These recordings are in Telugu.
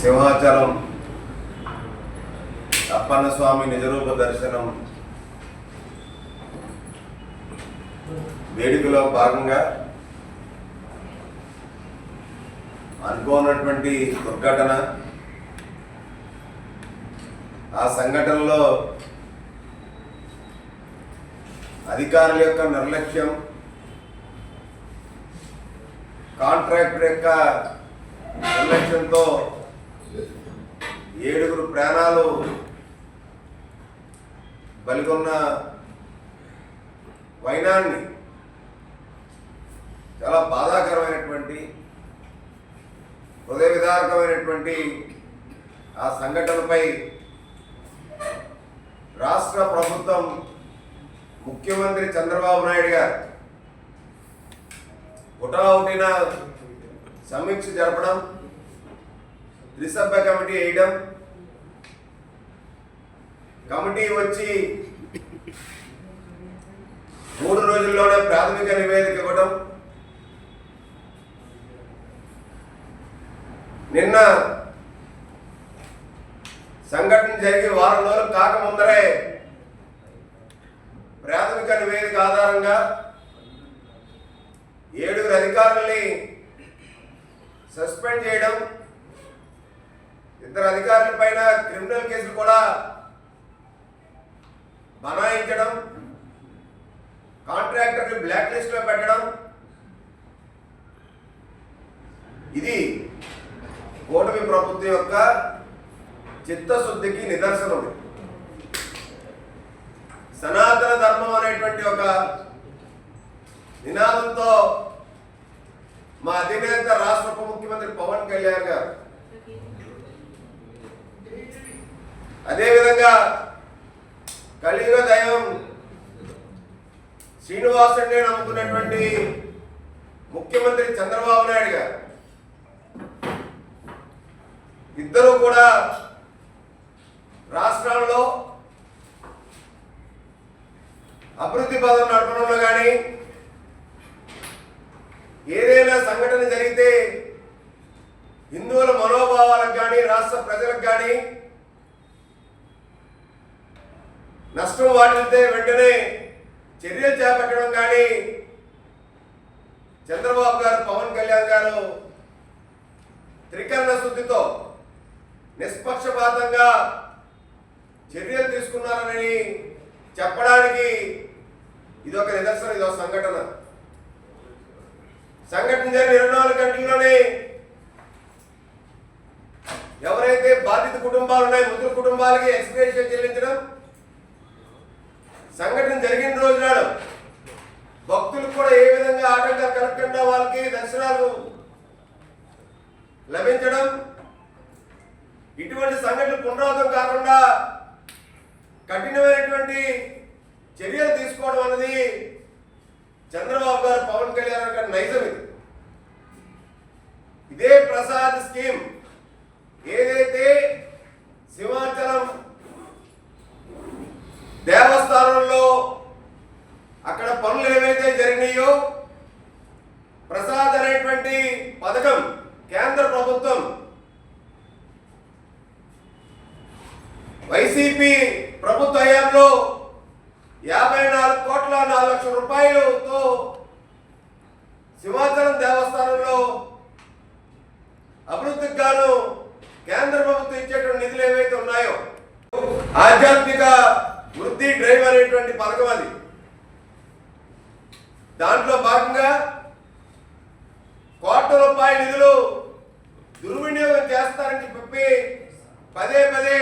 సింహాచలం అప్పన్న స్వామి నిజరూప దర్శనం. వేడుకలో భాగంగా అనుకోనటువంటి దుర్ఘటన ఆ సంఘటనలో అధికారుల యొక్క నిర్లక్ష్యం కాంట్రాక్టర్ యొక్క నిర్లక్ష్యంతో ఏడుగురు ప్రాణాలు బలిగొన్న వైనాన్ని చాలా బాధాకరమైనటువంటి హృదయ విధారకమైనటువంటి ఆ సంఘటనపై రాష్ట్ర ప్రభుత్వం ముఖ్యమంత్రి చంద్రబాబు నాయుడు గారు ఒకటిన సమీక్ష జరపడం త్రిసభ్య కమిటీ వేయడం కమిటీ వచ్చి మూడు రోజుల్లోనే ప్రాథమిక నివేదిక ఇవ్వడం. నిన్న సంఘటన జరిగి వారం రోజులు కాకముందరే ప్రాథమిక నివేదిక ఆధారంగా ఏడుగురు అధికారుల్ని సస్పెండ్ చేయడం. ఇద్దరు అధికారుల పైన క్రిమినల్ కేసులు కూడా బనాయించడం కాంట్రాక్టర్ని బ్లాక్ లిస్ట్లో పెట్టడం. ఇది కూటమి ప్రభుత్వం యొక్క చిత్తశుద్ధికి నిదర్శనం. సనాతన ధర్మం అనేటువంటి ఒక నినాదంతో మా అధినేత రాష్ట్ర ఉప ముఖ్యమంత్రి పవన్ కళ్యాణ్ గారు. అదేవిధంగా కలియుగ దైవం శ్రీనివాసుడిని నమ్ముకున్నటువంటి ముఖ్యమంత్రి చంద్రబాబు నాయుడు గారు. ఇద్దరు కూడా రాష్ట్రాల్లో అభివృద్ధి పదం నడపడంలో కానీ ఏదైనా సంఘటన జరిగితే హిందువుల మనోభావాలకు కానీ రాష్ట్ర ప్రజలకు కానీ నష్టం వాటిల్తే వెంటనే చర్యలు చేపట్టడం కానీ చంద్రబాబు గారు పవన్ కళ్యాణ్ గారు త్రికరణ శుద్ధితో నిష్పక్షపాతంగా చర్యలు తీసుకున్నారని చెప్పడానికి ఇదొక నిదర్శనం ఇదొక సంఘటన. సంఘటన జరిగిన ఇరవై నాలుగు గంటల్లోనే ఎవరైతే బాధిత కుటుంబాలు ఉన్నాయో మృతుల కుటుంబాలకి ఎక్స్ప్రెషన్ చెల్లించడం సంఘటన జరిగిన రోజు నాడు భక్తులకు కూడా ఏ విధంగా ఆటంకాలు కలగకుండా వాళ్ళకి దర్శనాలు లభించడం ఇటువంటి సంఘటనలు పునరావృతం కాకుండా కఠినమైనటువంటి చర్యలు తీసుకోవడం అనేది చంద్రబాబు గారు పవన్ కళ్యాణ్ గారి నైజం ఇది. ఇదే ప్రసాద్ స్కీమ్ ఏదైతే సింహాచలం దేవస్థానంలో అక్కడ పనులు ఏవైతే జరిగినాయో ప్రసాద్ అనేటువంటి పథకం కేంద్ర ప్రభుత్వం వైసీపీ ప్రభుత్వ హయాంలో యాభై నాలుగు కోట్ల నాలుగు లక్షల రూపాయలతో సింహాచలం దేవస్థానంలో అభివృద్ధికి గాను కేంద్ర ప్రభుత్వం ఇచ్చేటువంటి నిధులు ఏవైతే ఉన్నాయో ఆధ్యాత్మిక వృద్ధి డ్రైవ్ అనేటువంటి పథకం అది. దాంట్లో భాగంగా కోట్ల రూపాయల నిధులు దుర్వినియోగం చేస్తారని చెప్పి పదే పదే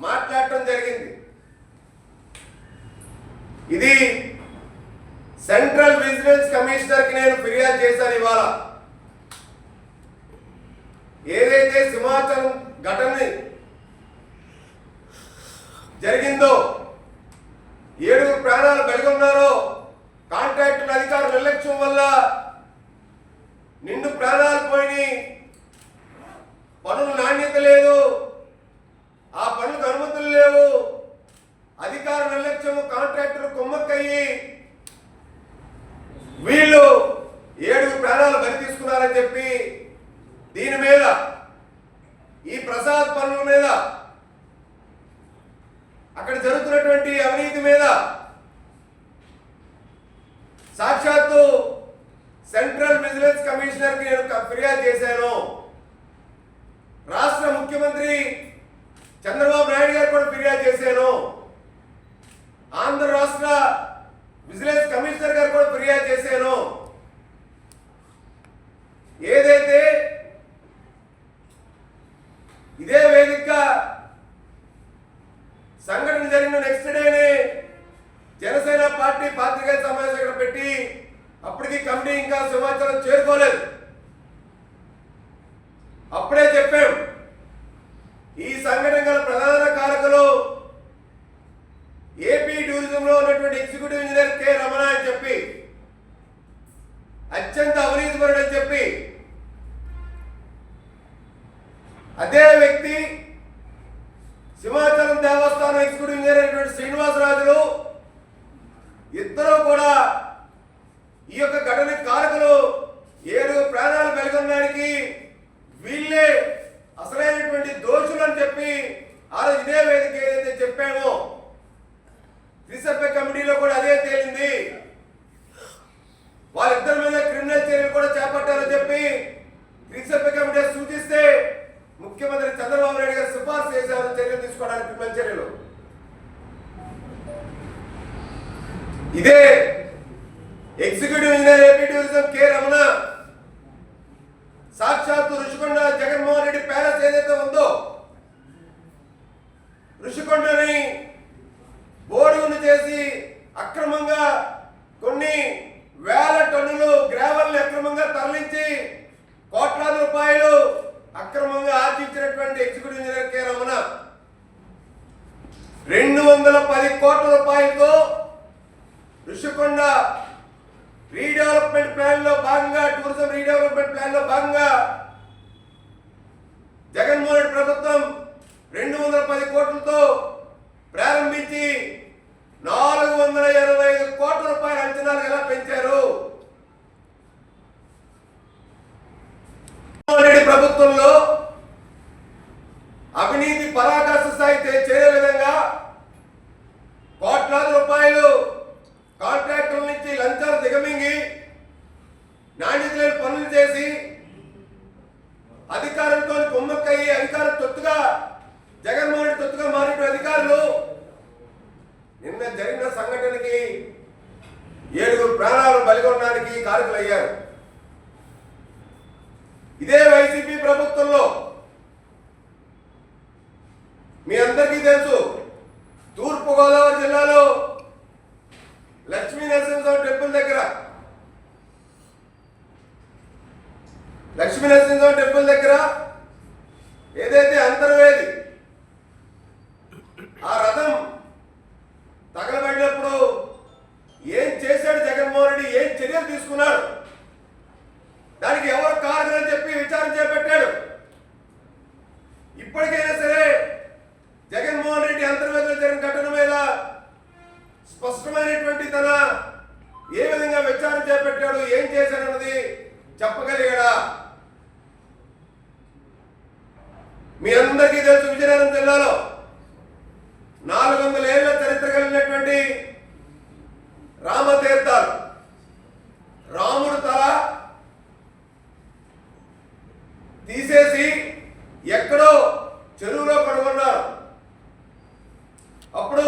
మాట్లాడటం జరిగింది. ఇది సెంట్రల్ విజిలెన్స్ కమిషనర్కి నేను ఫిర్యాదు చేశాను ఇవాళ. ఏదైతే సింహాచలం ఘటనని జరిగిందో ఏడుగురు ప్రాణాలు కలిగి ఉన్నారో కాంట్రాక్టుల అధికారుల నిర్లక్ష్యం వల్ల నిండు ప్రాణాలు పోయినాయి పనులు నాణ్యత లేదు. ఆ పనులకు అనుమతులు లేవు. అధికార నిర్లక్ష్యము కాంట్రాక్టర్ కొమ్మక్కయ్యి. వీళ్ళు ఏడుగు ప్రాణాలు బలి తీసుకున్నారని చెప్పి దీని మీద ఈ ప్రసాద్ పనుల మీద అక్కడ జరుగుతున్నటువంటి అవినీతి మీద సాక్షాత్తు సెంట్రల్ విజిలెన్స్ కమిషనర్కి నేను ఫిర్యాదు చేశాను. రాష్ట్ర ముఖ్యమంత్రి చంద్రబాబు నాయుడు గారు కూడా ఫిర్యాదు చేశాను ఆంధ్ర రాష్ట్ర విజిలెన్స్ కమిషనర్ గారు కూడా ఫిర్యాదు చేశాను ఏదైతే ఇదే వేదిక సంఘటన జరిగిన నెక్స్ట్ డేనే జనసేన పార్టీ పాత్రికేయ సమావేశం ఇక్కడ పెట్టి అప్పటికి కమిటీ ఇంకా సమాచారం చేరుకోలేదు అప్పుడే చెప్పాం ఈ సంఘటన గల ప్రధాన కారకులు ఏపీ టూరిజంలో ఉన్నటువంటి ఎగ్జిక్యూటివ్ ఇంజనీర్ కె రమణ అని చెప్పి అత్యంత అవినీతిపరుడు అని చెప్పి అదే వ్యక్తి సింహాచలం దేవస్థానం ఎగ్జిక్యూటివ్ ఇంజనీర్ అయినటువంటి శ్రీనివాసరాజులు ఇద్దరు కూడా ఈ యొక్క ఘటన కారకులు ఏడుగురు ప్రాణాలు వెలుగొనడానికి వీళ్ళే అసలైనటువంటి దోషులు అని చెప్పి ఆ రోజు ఇదే వేదిక ఏదైతే చెప్పామో త్రిసభ్య కూడా అదే తేలింది. వాళ్ళిద్దరి మీద క్రిమినల్ చర్యలు కూడా చేపట్టారని చెప్పి త్రిసభ్య కమిటీ సూచిస్తే ముఖ్యమంత్రి చంద్రబాబు నాయుడు గారు సిఫార్సు చేశారు చర్యలు తీసుకోవడానికి క్రిమినల్ చర్యలు. ఇదే executive engineer AP tourism K Ramana సాక్షాత్తు ఋషికొండ జగన్మోహన్ రెడ్డి ప్యాలెస్ ఏదైతే ఉందో ఋషికొండని బోర్డును చేసి అక్రమంగా కొన్ని వేల టన్నులు గ్రావెల్ని అక్రమంగా తరలించి కోట్లాది రూపాయలు అక్రమంగా ఆర్జించినటువంటి ఎగ్జిక్యూటివ్ ఇంజనీర్ కె. రమణ. రెండు వందల పది కోట్ల రూపాయలతో ఋషికొండ రీడెవలప్మెంట్ ప్లాన్లో భాగంగా టూరిజం రీడెవలప్మెంట్ ప్లాన్లో భాగంగా జగన్మోహన్ రెడ్డి ప్రభుత్వం யாருக்கு ஐயர் స్పష్టమైనటువంటి తన ఏ విధంగా విచారణ చేపట్టాడు ఏం చేశాడన్నది చెప్పగలిగాడా? మీ అందరికీ తెలుసు విజయనగరం జిల్లాలో నాలుగు వందల ఏళ్ళ చరిత్ర కలిగినటువంటి రామతీర్థాలు. రాముడు తల తీసేసి ఎక్కడో చెరువులో పడుకున్నారు అప్పుడు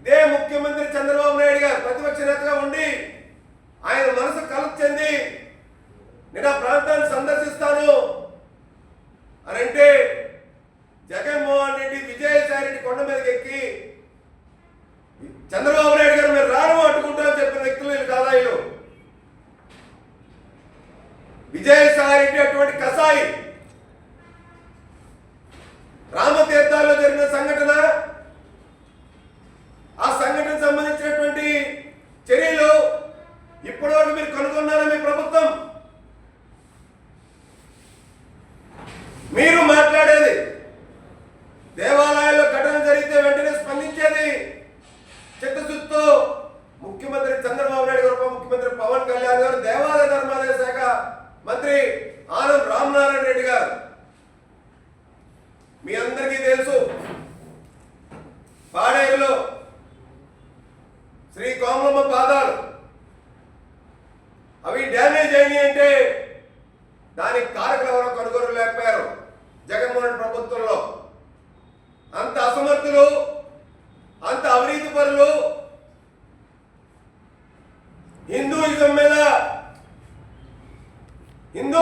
ఇదే ముఖ్యమంత్రి చంద్రబాబు నాయుడు గారు ప్రతిపక్ష నేతగా ఉండి ఆయన మనసు కలుపు చెంది నేను ఆ ప్రాంతాన్ని సందర్శిస్తాను అని అంటే జగన్మోహన్ రెడ్డి విజయసాయి రెడ్డి కొండ మీదకి ఎక్కి చంద్రబాబు నాయుడు గారు మీరు రాను అడ్డుకుంటామని చెప్పిన వ్యక్తులు వీళ్ళు కాదా వీళ్ళు? విజయసాయి రెడ్డి అటువంటి కసాయి. రామతీర్థాల్లో జరిగిన సంఘటన ఆ సంఘటన సంబంధించినటువంటి చర్యలు ఇప్పటివరకు మీరు కనుగొన్నారా మీ ప్రభుత్వం మీరు మాట్లాడేది దేవాలయాల్లో ఘటన జరిగితే వెంటనే స్పందించేది చిత్తశుద్ధితో ముఖ్యమంత్రి చంద్రబాబు నాయుడు గారు ఉప ముఖ్యమంత్రి పవన్ కళ్యాణ్ గారు దేవాలయ ధర్మాదాయ శాఖ మంత్రి ఆనం రామనారాయణ రెడ్డి గారు మీ అందరికీ తెలుసు. పాడేరులో శ్రీ కోమలమ్మ పాదాలు. అయినాయి అంటే దానికి కారకులు ఎవరో కనుగొన లేకపోయారు జగన్మోహన్ ప్రభుత్వంలో. అంత అసమర్థులు అంత అవినీతి పరులు హిందూయిజం మీద హిందూ